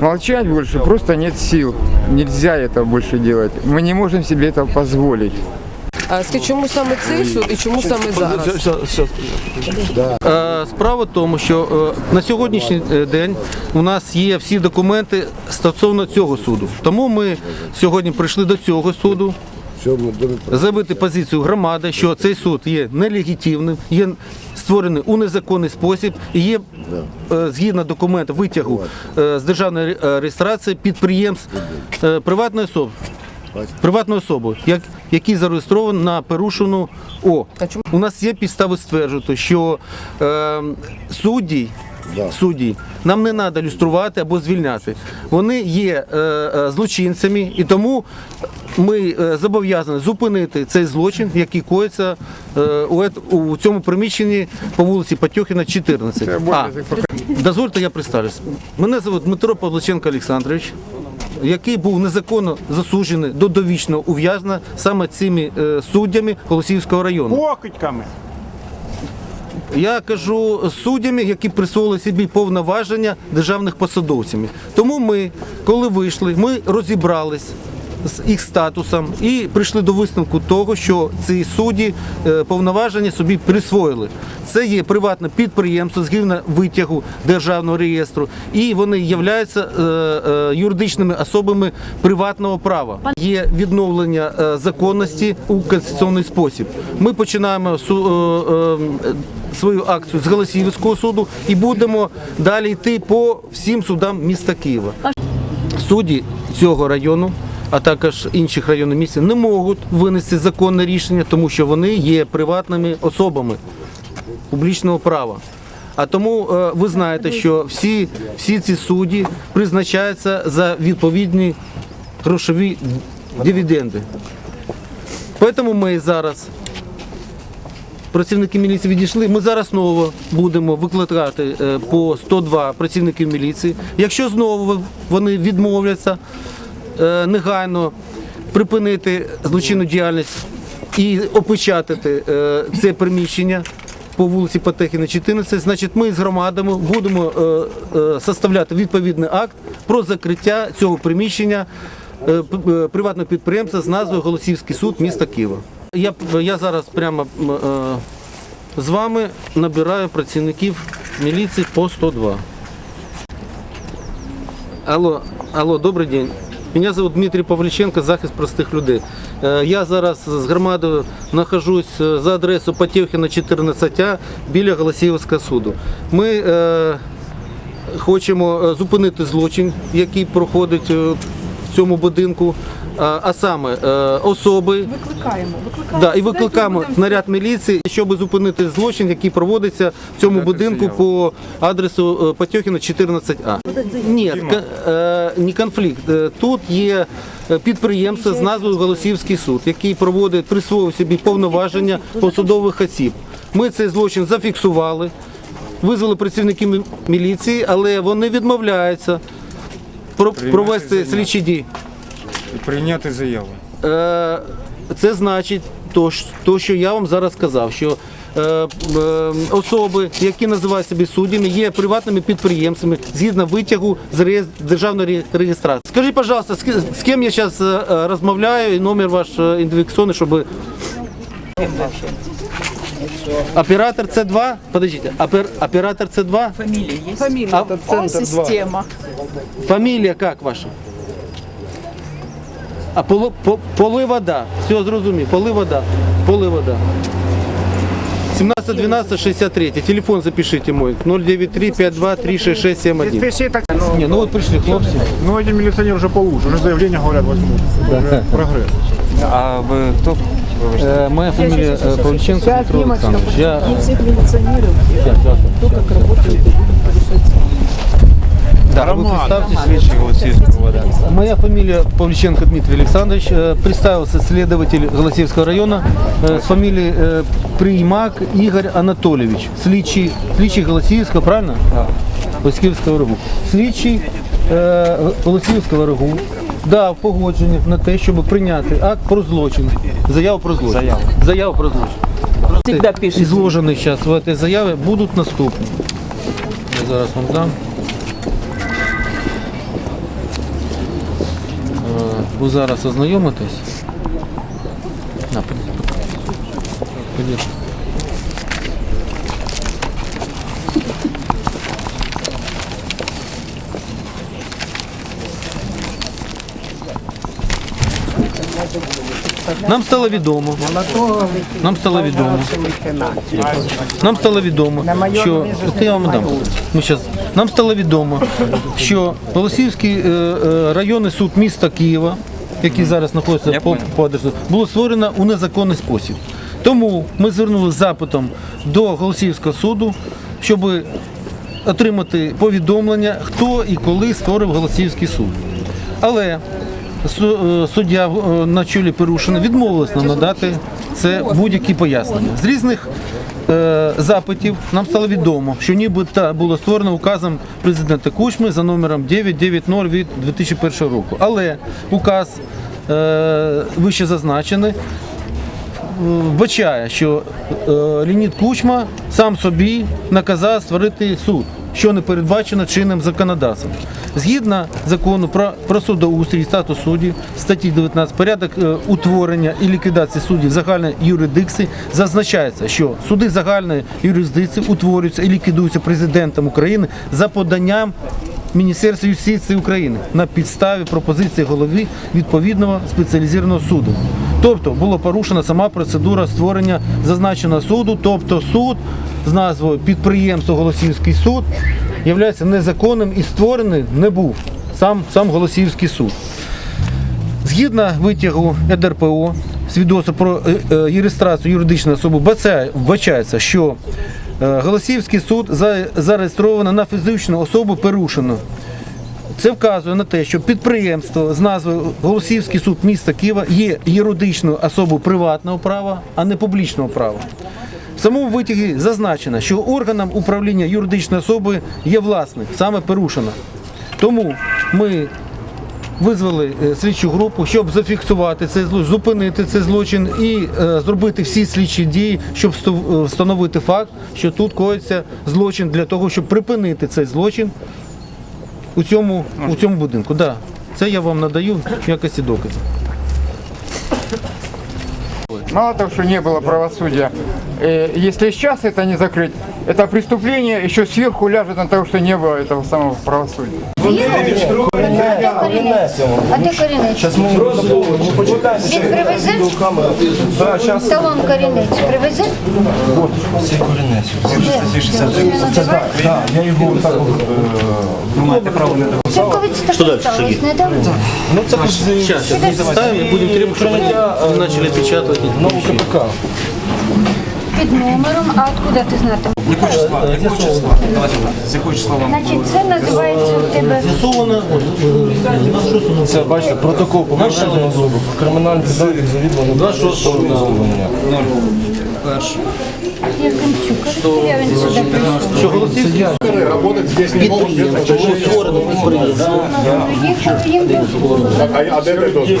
Молчать больше просто нет сил. Нельзя этого больше делать. Мы не можем себе этого позволить. А скажіть, чому саме цей суд і чому саме зараз? Е, Справа в тому, що е, на сьогоднішній е, день у нас є всі документи стосовно цього суду. Тому ми сьогодні прийшли до цього суду. Заявити позицію громади, що цей суд є нелегітимним, є створений у незаконний спосіб і є е, згідно документу витягу е, з державної е, реєстрації підприємств приватної особи. Приватної особи, як, який зареєстрований на порушену О. У нас є підстави стверджувати, що е, судді, судді нам не треба люструвати або звільняти. Вони є е, е, злочинцями, і тому ми е, зобов'язані зупинити цей злочин, який коїться е, у, ет- у цьому приміщенні по вулиці Патьохіна, 14. Це А, дозвольте, я представлюсь. Мене звуть Дмитро Павличенко Олександрович. Який був незаконно засуджений до довічного ув'язнення саме цими е, суддями Голосіївського району. Покидьками. Я кажу суддями, які присвоїли собі повноваження державних посадовців. Тому ми, коли вийшли, ми розібрались з їх статусом і прийшли до висновку того, що ці судді е, повноваження собі присвоїли. Це є приватне підприємство згідно витягу державного реєстру, і вони являються е, е, юридичними особами приватного права. Є відновлення законності у конституційний спосіб. Ми починаємо свою акцію з Голосіївського суду і будемо далі йти по всім судам міста Києва. Судді цього району, а також інших районів міста, не можуть винести законне рішення, тому що вони є приватними особами публічного права. А тому е, ви знаєте, що всі, всі ці судді призначаються за відповідні грошові дивіденди. Тому ми зараз працівники міліції відійшли. Ми зараз знову будемо викликати е, по 102 працівників міліції. Якщо знову вони відмовляться негайно припинити злочинну діяльність і опечатати е, це приміщення по вулиці Потехіна 14, значить ми з громадами будемо е, е, составляти відповідний акт про закриття цього приміщення е, е, приватного підприємства з назвою Голосівський суд міста Києва. Я, я зараз прямо е, з вами набираю працівників міліції по 102. Алло, алло, добрий день. Меня зовут Дмитрий Павліченко, захист простих людей. Е, Я зараз з громадою нахожусь е, за адресою Потєвхіна 14А біля Голосіївського суду. Ми е, хочемо зупинити злочин, який проходить в цьому будинку, а, а саме е, особи. Викликаємо, викликаємо. Да, і викликаємо наряд міліції, щоб зупинити злочин, який проводиться в цьому будинку по адресу е, Потьохіна 14А. Ні, е, не конфлікт. Е, Тут є е, підприємство з назвою Голосівський суд, який проводить присвоїв собі повноваження посадових осіб. Ми цей злочин зафіксували, визвали працівників міліції, але вони відмовляються про- провести слідчі дії. І прийняти заяву. Е, це значить то, ж- то, що я вам зараз сказав, що е, е, особи, які називають себе суддями, є приватними підприємцями згідно витягу з реєс- державної ре- реєстрації. Скажіть, пожалуйста, з, ки- з ким я зараз розмовляю і номер ваш е, щоб... Оператор С2? Подождите, опер, оператор С2? Фамилия есть? Фамилия. А- система. Фамілія як ваша? А поли, по, поли вода. Все, зрозумів. Поли вода. Поли вода. 17 12 63. Телефон запишите мой. 093 52 366 71. Спеши так. Не, ну вот пришли хлопцы. Ну, один милиционер уже получше. Уже заявление, говорят, возьмут. Уже прогресс. А ви хто? Э, моя фамилия э, Павличенко Дмитро Александрович. Я... Всех милиционеров, Я- я- кто как работает, будем решать. Да, вы представьтесь. Слідчий Голосівського вода. Моя фамилия Павличенко Дмитрий Александрович. Э, Представился следователь Голосеевского района э, с фамилией э, Примак Игорь Анатольевич. Слідчий, слідчий Голосіївського, правильно? Голосіївського ригу. Слідчий е, Голосіївського ригу дав погодження на те, щоб прийняти акт про злочин. Заяву про злочин. Заяву. Заяву про злочин. Всегда пишете. Изложены сейчас в этой заяве будут наступны. Я зараз вам дам. Е, ви зараз ознайомитесь. На, Подійдіть. Нам стало відомо. Нам стало відомо. Нам стало відомо, що я вам дам. Ми щас... нам стало відомо, що Голосіївський е, е, районний суд міста Києва, який зараз знаходиться по, по адресу, було створено у незаконний спосіб. Тому ми звернулися запитом до Голосіївського суду, щоб отримати повідомлення, хто і коли створив Голосіївський суд. Але суддя е, на чолі Перушина відмовилась нам надати це будь-які пояснення. З різних е, запитів нам стало відомо, що нібито було створено указом президента Кучми за номером 990 від 2001 року. Але указ е, вище зазначений вбачає, що е, Леонід Кучма сам собі наказав створити суд, що не передбачено чинним законодавством. Згідно закону про, про судоустрій статус суддів, статті 19, порядок е, утворення і ліквідації суддів загальної юрисдикції зазначається, що суди загальної юрисдикції утворюються і ліквідуються президентом України за поданням Міністерства юстиції України на підставі пропозиції голови відповідного спеціалізованого суду. Тобто було порушена сама процедура створення зазначеного суду, тобто суд з назвою підприємство Голосівський суд є незаконним і створений не був сам, сам Голосіївський суд. Згідно витягу ЕДРПО, свідоцтва про е, е, реєстрацію юридичної особи вбачає- вбачається, що е, Голосіївський суд зареєстровано на фізичну особу порушено. Це вказує на те, що підприємство з назвою Голосіївський суд міста Києва є юридичною особою приватного права, а не публічного права. В самому витягі зазначено, що органом управління юридичної особи є власник, саме порушено. Тому ми визвали е, слідчу групу, щоб зафіксувати цей злочин, зупинити цей злочин і е, зробити всі слідчі дії, щоб е, встановити факт, що тут коїться злочин для того, щоб припинити цей злочин у цьому, у цьому будинку. Да. Це я вам надаю в якості доказів. Мало того, что не было правосудия, э, если сейчас это не закрыть, это преступление еще сверху ляжет на того, что не было этого самого правосудия. А де корінець? Він привезе? Талон корінець привезе? Це коли це таке сталося? Недавно? Сейчас, мы заставим и будем требовать, чтобы они начали печатать. Новую КПК. під номером, а откуда ти знати? Якого числа? Якого числа? Давайте, З якого числа вам? Значить, це називається у тебе. З'ясовано, це бачите, протокол повершеного зробу, кримінальний завідування 26 листопада. 01 что, что голосівські работать здесь не могут без разрешения. створено підприємство. А я- а де ти дозвіл?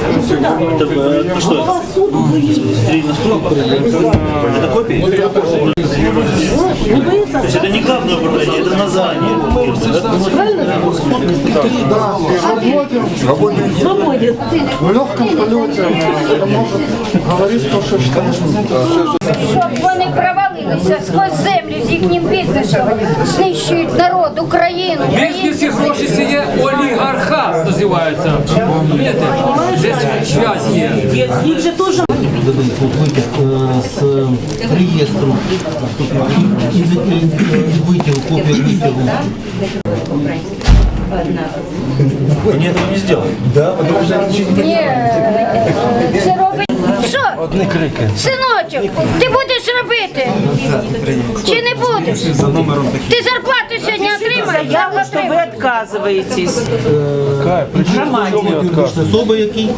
Ну что, это? Стерильный стул, это копии? Ну, я тоже. Ну, вы то есть это не главное управление, это название. В легком полете может говорить то, что считаешь щоб вони провалилися сквозь землю з їхнім бізнесом, знищують народ, Україну. Всі гроші це є олігархат називається. Розумієте? Десь связь є. додається от витяг е, з реєстру і, і, і витягу, копія витягу. Они этого не е, це робить. Що? Одні крики. Синочок, ти будеш робити? Чи не будеш? Ти зарплату отримаю. отказываетесь Кай, причому Юридична особа, який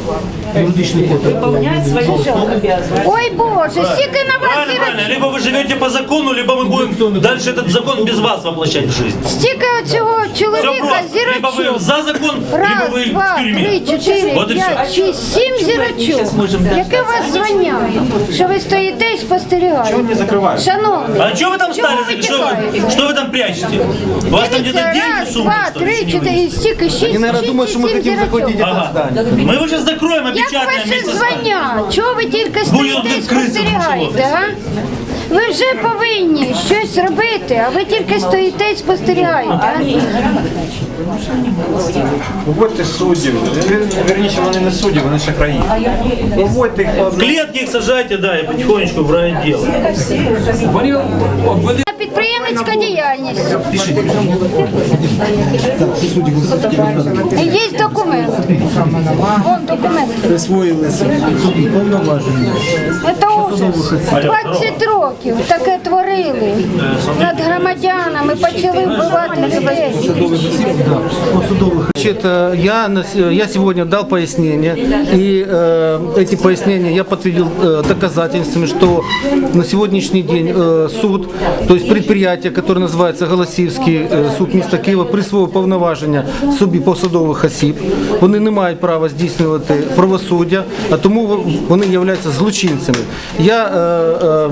юридичний код. выполнять свои обязанности. Ой Боже, стільки на вас і правильно. Либо вы живете по закону, либо мы будем дальше этот закон без вас воплощать в жизнь. Стільки цього Все чоловіка просто. Либо вы зірочок. за закон, либо Раз, вы два, в тюрьме. три, чотири, Вот и все. п'ять, шість, сім зірочок. Яке у вас звання? Що ви стоїте і спостерігаєте? Чого не закриваєте? Шановні, А что вы там Чего стали? вы Что вы, текаете? что вы там прячете? У вас там где-то дивіться, деньги раз, суммы, два, что ли, три, еще не чотири, вынесли? і стільки, шість, Они, наверное, шість, думают, что мы сім хотим зірочок. захватить это Ага. здание. Мы его сейчас закроем, Як опечатаем ваше вместе с звання? Чого ви тільки Будь стоїте і один крисом спостерігаєте, а? Ви вже повинні щось робити, а ви тільки стоїте і спостерігаєте. А? Виводьте суддів. Вір- Вірніше, вони не судді, вони шахраї. Виводьте їх по В клетки их сажайте, да, и потихонечку в райотдел. Вони обвели Підприємницька діяльність. Є документ. Вон документ. присвоїлися повноваження. Це ужас. 20 років таке творили. Над громадянами почали вбивати людей. Значит, э, я, на с- я сегодня дал пояснения, и э, эти пояснения я подтвердил э, доказательствами, что на сегодняшний день э, суд, то есть предприятие, которое называется Голосівський э, суд міста Києва, присвоїв повноваження собі посадових осіб. Вони не мають права здійснювати правосуддя, а тому вони являються злочинцями. Я е, е,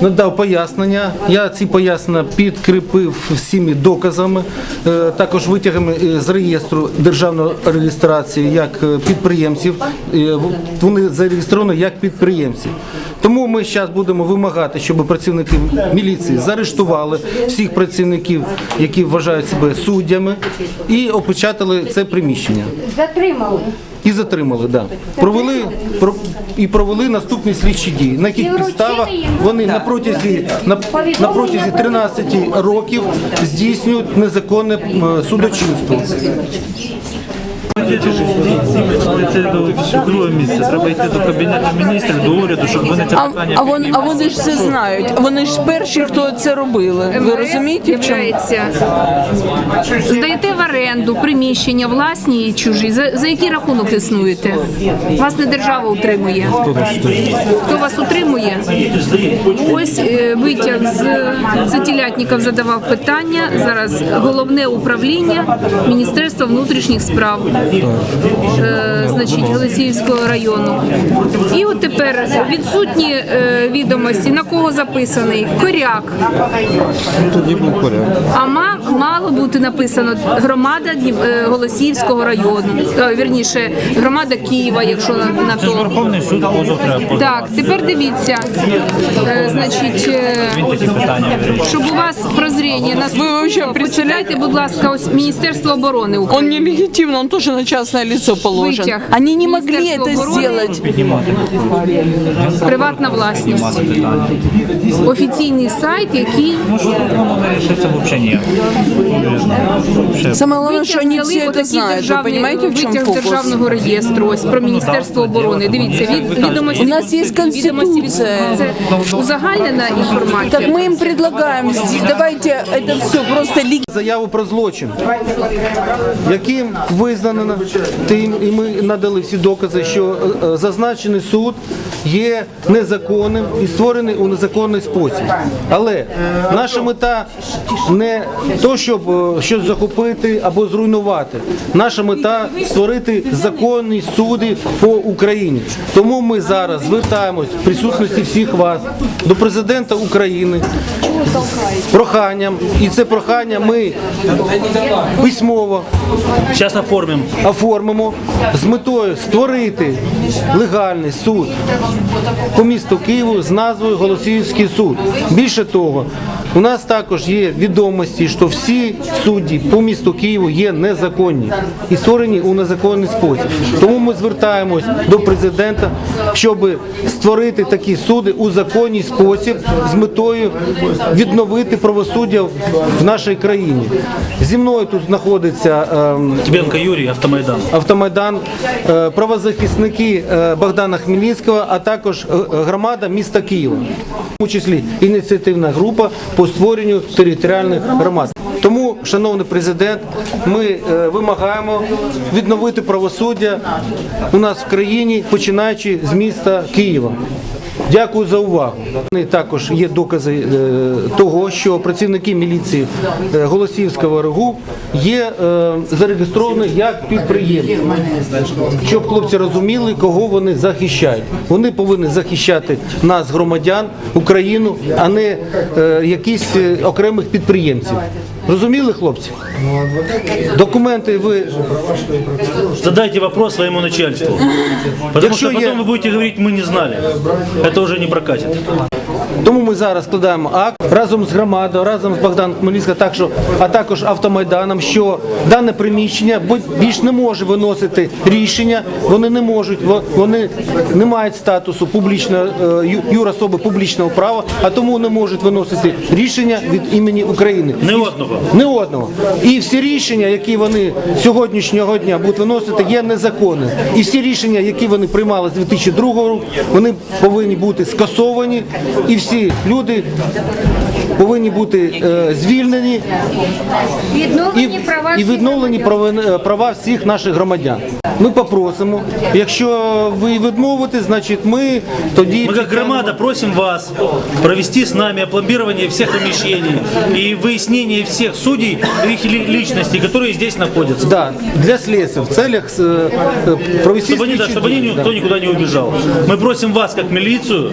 надав пояснення, я ці пояснення підкріпив всіми доказами, е, також витягами е, з реєстру державної реєстрації як е, підприємців. Е, Вони зареєстровані як підприємці. Тому ми зараз будемо вимагати, щоб працівники міліції заарештували всіх працівників, які вважають себе суддями, і опечатали це приміщення. Затримали. І затримали, да. Провели про- і провели наступні слідчі дії. На яких підставах вони на протязі на, на протязі 13 років здійснюють незаконне судочинство. Це до друге місце. Треба йти до кабінету міністрів, до уряду, щоб вони це А, питання а, вон, а вони ж все знають. Вони ж перші, хто це робили. Ви розумієте, в чому? Здаєте в оренду приміщення власні і чужі. За, за який рахунок існуєте? Вас не держава утримує. Хто вас утримує? Ось е, витяг з це Тілятніков задавав питання. Зараз головне управління Міністерства внутрішніх справ, е, значить, Голосіївського району. І от тепер відсутні е, відомості, на кого записаний коряк. Тоді був порядок. А ма- мало бути написано громада е, Голосіївського району, Е, вірніше, громада Києва, якщо на, на Це ж то. Верховний суд позов треба. Так, тепер дивіться, е, значить, е, Він такі питання вирішує. щоб у вас прозріння нас Ви вообще почитайте, будь ласка, ось Міністерство оборони Он України. нелегитимно, он тоже на частное лицо положен. Вытяг. Они не могли Министерство это обороны. сделать. Піднімати. Приватна власність. Офіційний сайт, який Ну, що воно вирішиться взагалі ніяк. Самое главное, что они взяли все это отакий знают. Вы державний понимаете, в чем витяг з фокус? державного реєстру, ось про Міністерство оборони. Дивіться, від відомості. У нас є відомості від- Конституція. Це узагальнена інформація. Так мы им предлагаем, здесь- давайте это все просто легитимно. Заяву про злочин, яким визнано тим, і ми надали всі докази, що е, е, зазначений суд є незаконним і створений у незаконний спосіб. Але наша мета не то, щоб е, щось захопити або зруйнувати. Наша мета створити законні суди по Україні. Тому ми зараз звертаємось в присутності всіх вас до президента України з проханням, і це прохання ми письмово Сейчас оформим. Оформимо з метою створити легальний суд по місту Києву з назвою Голосіївський суд. Більше того, у нас також є відомості, що всі судді по місту Києву є незаконні і створені у незаконний спосіб. Тому ми звертаємось до президента, щоб створити такі суди у законній спосіб з метою відновити правосуддя в нашій країні. Зі мною тут знаходиться. ем, Тибенко Юрий, Автомайдан. Автомайдан, е, правозахисники е, Богдана Хмельницького, а також е, громада міста Києва, в тому числі ініціативна група по створенню територіальних громад. Тому, шановний президент, ми е, вимагаємо відновити правосуддя у нас в країні, починаючи з міста Києва. Дякую за увагу. Також є докази е, того, що працівники міліції е, Голосіївського РГУ є е, зареєстровані як підприємці. Щоб хлопці розуміли, кого вони захищають. Вони повинні захищати нас, громадян, Україну, а не якісь окремих підприємців. Розуміли, хлопці? Документи ви Задайте вопрос своему начальству. Потому Якщо что є- потом вы будете говорить, мы не знали. Это уже не прокатит. Тому ми зараз складаємо акт разом з громадою, разом з Богданом Хмельницьким, так що, а також автомайданом, що дане приміщення більш не може виносити рішення, вони не можуть, вони не мають статусу публічної е, юрособи публічного права, а тому не можуть виносити рішення від імені України. Не одного. Не одного. І всі рішення, які вони сьогоднішнього дня будуть виносити, є незаконними. І всі рішення, які вони приймали з 2002 року, вони повинні бути скасовані. І всі люди повинні бути е, звільнені і, Відновлені права і всіх відновлені громадян. права, права всіх наших громадян. Ми попросимо, якщо ви відмовите, значить ми тоді Мы как громада просим вас провести с нами опломбирование всех помещений и выяснение всех судей и их ли- личностей, которые здесь находятся. Да, для следствия в целях е, е, провести Чтобы они, да, слідчі чтобы они дії, никто да. никуда не убежал. Мы просим вас, как милицию,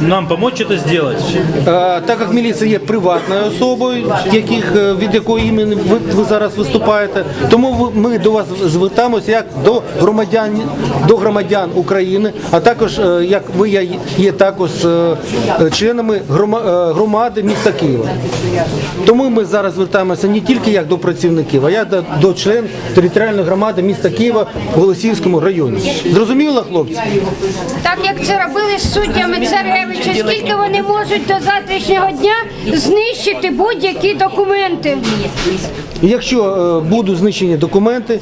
нам помочь это сделать. Е, Так як міліція є приватною особою, яких, е, від якої імені ви, ви зараз виступаєте, тому ми до вас звертаємося як до громадян, до громадян України, а також е, як ви є, також е, членами грома- громади міста Києва. Тому ми зараз звертаємося не тільки як до працівників, а як до, до член територіальної громади міста Києва в Голосіївському районі. Зрозуміло, хлопці? Так як це робили з суддями Царевича, скільки вони можуть до завтрашнього дня знищити будь-які документи. І Якщо е, будуть знищені документи,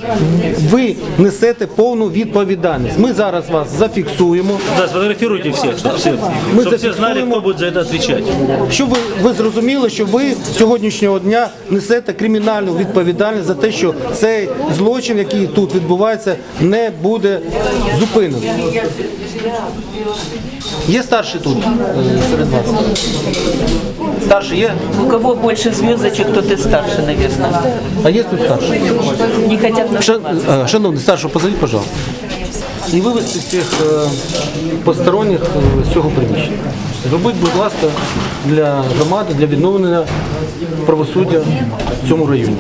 ви несете повну відповідальність. Ми зараз вас зафіксуємо, Да, сфотографируйте всех, чтобы все, Мы чтоб все знали, зафиксируем. кто будет за это отвечать. щоб ви, ви зрозуміли, що ви з сьогоднішнього дня несете кримінальну відповідальність за те, що цей злочин, який тут відбувається, не буде зупинений. Є старший тут е, серед вас? Старший є? У кого больше звездочек, тот и старше, наверное. А є тут старший? Не хотят на Ша- э, Шановний, старшого позовіть, пожалуйста. І вивезти всіх е, посторонніх е, з цього приміщення. Зробіть, будь ласка, для громади, для відновлення правосуддя в цьому районі.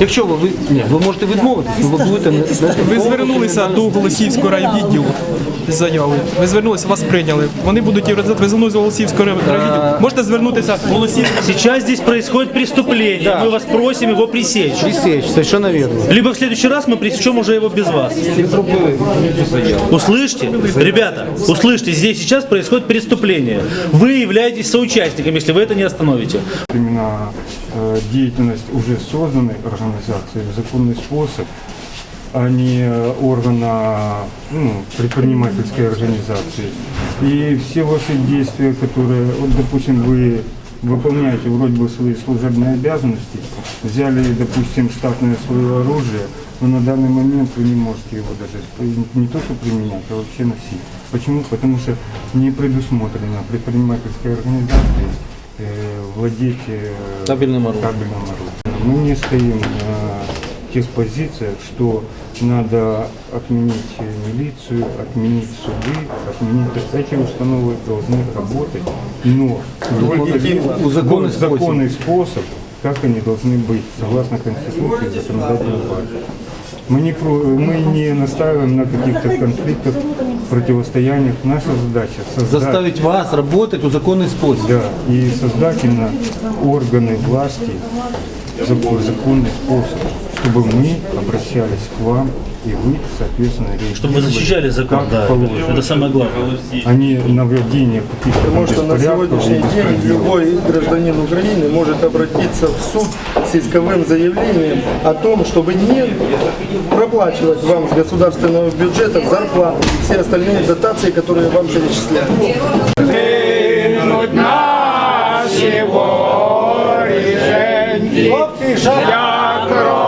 Якщо ви, ви, ні, ви можете відмовитись, але ви будете не, не Ви звернулися до Голосіївського райвідділу з заявою. Ви звернулися, вас прийняли. Вони будуть і результат. Ви звернулися до Голосіївського райвідділу. Можете звернутися в Голосіївський. Сейчас здесь происходит преступление, Да. мы вас просим его пресечь. Пресечь, совершенно верно. Либо в следующий раз мы пресечем уже его без вас. Услышьте, ребята, услышьте, здесь сейчас происходит преступление. Вы являетесь соучастником, если вы это не остановите. Именно э, деятельность уже созданной организации в законный способ, а не э, органа ну, предпринимательской организации. И все ваши действия, которые, вот, допустим, вы выполняете вроде бы свои служебные обязанности, взяли, допустим, штатное свое оружие, но на данный момент вы не можете его даже при- не то что применять, а вообще носить. Почему? Потому что не предусмотрено предпринимательской организацией э, владеть э, Табельным оружием. табельным оружием. Мы не стоим на тех позициях, что надо отменить милицию, отменить суды, отменить эти установы должны работать, но законный законный способ, как они должны быть, согласно Конституции и законодательной базе. Мы не, про- мы не настаиваем на каких-то конфликтах, противостояниях. Наша задача создать Заставить вас работать у законный способ. да, и создать именно органы власти в зак- законный способ, чтобы мы обращались к вам, и вы, соответственно. Чтобы вы защищали закон, как да, положено. это самое главное. А не наведение каких-то Потому что на сегодняшний день любой гражданин Украины может обратиться в суд с исковым заявлением о том, чтобы не проплачивать вам с государственного бюджета зарплаты и все остальные дотации, которые вам перечисляют. Запанує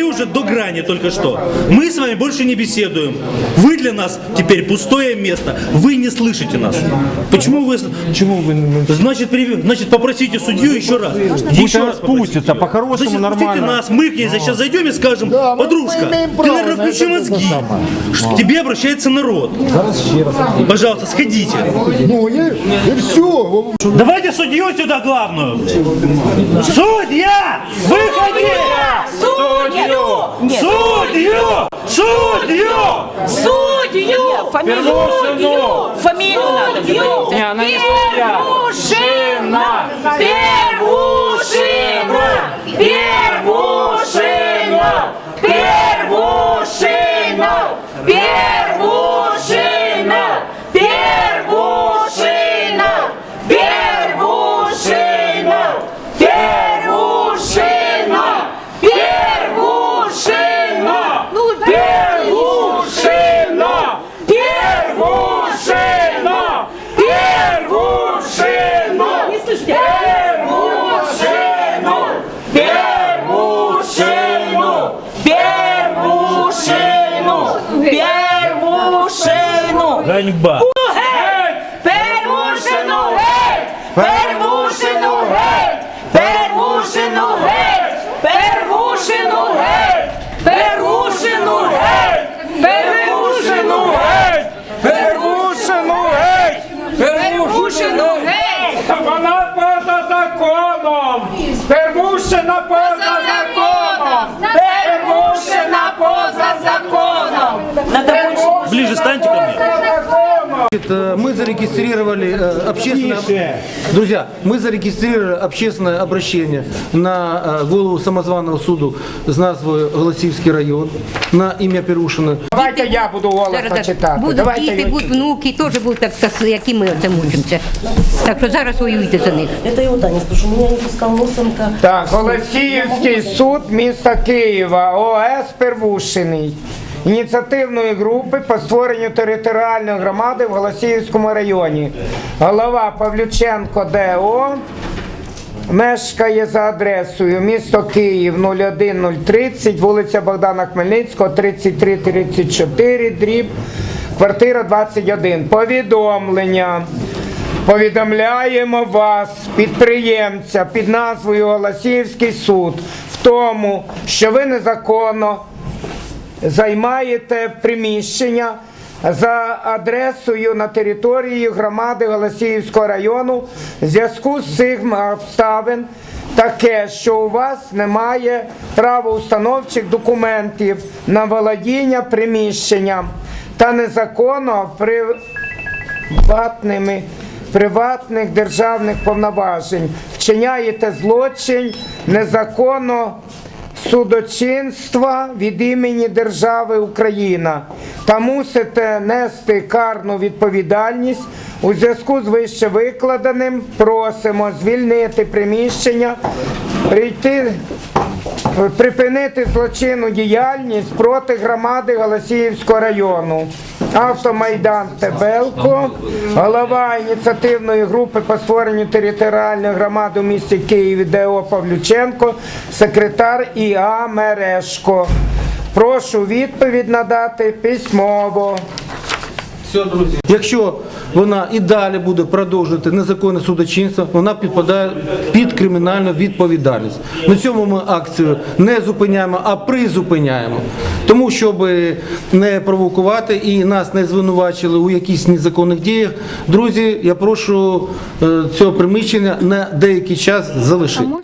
довели уже до грани только что. Мы с вами больше не беседуем. Вы для нас теперь пустое место. Вы не слышите нас. Почему вы... Почему вы... Значит, приве- значит попросите судью еще раз. Еще раз спустится, по-хорошему, нормально. нас, мы к ней сейчас зайдем и скажем, подружка, ты, наверное, включи мозги. К тебе обращается народ. Пожалуйста, сходите. Ну и, все. Давайте судью сюда главную. Судья! Выходи! Суддю! Судью! Судью! Суддю! Фамилию! Фамилию надо говорить. Не, она не судья. Первушина! Первушина! Первушина! Первушина! Первушина! Первушина! Первушина! Первушина! Первушина! Ну, Первушина! Первушина! Первушина! Не слышите? Первушину! Первушину! Ганьба! Первушину геть! Первушину геть! Первушину геть! Первушину геть! Первушину геть! Первушину геть! Первушину геть! Первушину геть! Вона поза законом! Первушина поза законом! Первушина поза законом! Ближе станьте ко мне. Э, Мы зарегистрировали э, общественное... Друзья, мы зарегистрировали общественное обращение на э, голову самозваного суду з назвою Голосівський район на ім'я Перушина. Давайте я буду голосно читати. Будуть Давайте діти, я- будуть внуки, теж будуть так, так, як і ми оце мучимося. Так що зараз воюйте за них. Это я у Тани спрошу, меня не пускал Носенко. Так, Голосіївський суд міста Києва, ОС Первушиний. Ініціативної групи по створенню територіальної громади в Голосіївському районі. Голова Павлюченко ДО. Мешкає за адресою місто Київ 01030, вулиця Богдана Хмельницького, 3334, дріб, квартира 21. Повідомлення. Повідомляємо вас, підприємця під назвою Голосіївський суд, в тому, що ви незаконно займаєте приміщення за адресою на території громади Голосіївського району. В зв'язку з цих обставин таке, що у вас немає правоустановчих документів на володіння приміщенням та незаконно приватними приватних державних повноважень. Вчиняєте злочин незаконно судочинства від імені держави Україна та мусите нести карну відповідальність у зв'язку з вище викладеним. Просимо звільнити приміщення, прийти. Припинити злочинну діяльність проти громади Голосіївського району. Автомайдан Тебелко, голова ініціативної групи по створенню територіальної громади у місті Києві ДО Павлюченко, секретар ІА Мерешко. Прошу відповідь надати письмово. Все, друзі. Якщо вона і далі буде продовжувати незаконне судочинство, вона підпадає під кримінальну відповідальність. На цьому ми акцію не зупиняємо, а призупиняємо. Тому, щоб не провокувати і нас не звинувачили у якихось незаконних діях, друзі, я прошу е, цього приміщення на деякий час залишити.